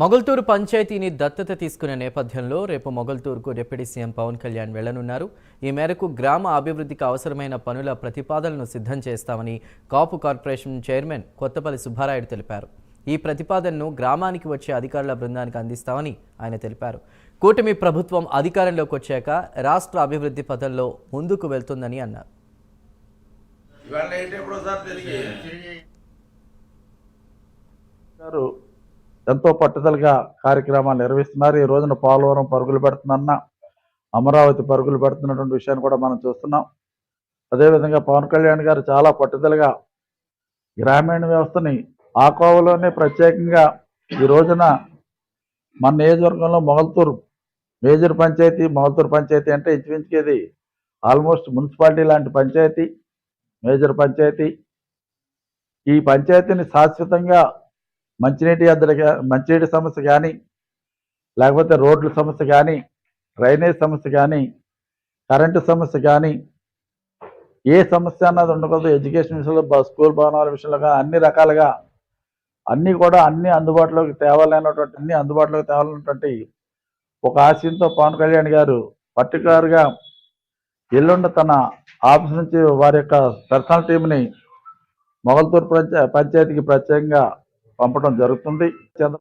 మొగల్తూరు పంచాయతీని దత్తత తీసుకునే నేపథ్యంలో రేపు మొగల్తూరుకు డిప్యూటీ సీఎం పవన్ కళ్యాణ్ వెళ్ళనున్నారు ఈ మేరకు గ్రామ అభివృద్ధికి అవసరమైన పనుల ప్రతిపాదనలు సిద్ధం చేస్తామని కాపు కార్పొరేషన్ చైర్మన్ కొత్తపల్లి సుబ్బారాయుడు తెలిపారు. ఈ ప్రతిపాదనను గ్రామానికి వచ్చే అధికారుల బృందానికి అందిస్తామని ఆయన తెలిపారు. కూటమి ప్రభుత్వం అధికారంలోకి వచ్చాక రాష్ట్ర అభివృద్ధి పథంలో ముందుకు వెళ్తుందని అన్నారు. గారు ఎంతో పట్టుదలగా కార్యక్రమాలు నిర్వహిస్తున్నారు. ఈ రోజున పోలవరం పరుగులు పెడుతుందన్న అమరావతి పరుగులు పెడుతున్నటువంటి విషయాన్ని కూడా మనం చూస్తున్నాం. అదేవిధంగా పవన్ కళ్యాణ్ గారు చాలా పట్టుదలగా గ్రామీణ వ్యవస్థని ఆ కోవలోనే ప్రత్యేకంగా ఈ రోజున మన నియోజకవర్గంలో మొగల్తూరు మేజర్ పంచాయతీ మొగల్తూరు పంచాయతీ అంటే ఇంచుమించుకేది ఆల్మోస్ట్ మున్సిపాలిటీ లాంటి పంచాయతీ మేజర్ పంచాయతీ. ఈ పంచాయతీని శాశ్వతంగా మంచినీటి అద్దడి మంచినీటి సమస్య కానీ లేకపోతే రోడ్ల సమస్య కానీ డ్రైనేజ్ సమస్య కానీ కరెంటు సమస్య కానీ ఏ సమస్య అన్నది ఉండకూడదు. ఎడ్యుకేషన్ విషయంలో స్కూల్ భవనాల విషయంలో కానీ అన్ని రకాలుగా అన్నీ కూడా అన్ని అందుబాటులోకి తేవాలనేటువంటి అన్ని అందుబాటులోకి తేవాలన్నటువంటి ఒక ఆశయంతో పవన్ కళ్యాణ్ గారు పర్టికులర్గా ఎల్లుండి తన ఆఫీస్ నుంచి వారి యొక్క పర్సనల్ టీంని మొగల్తూరు పంచాయతీకి ప్రత్యేకంగా పంపడం జరుగుతుంది. చంద్ర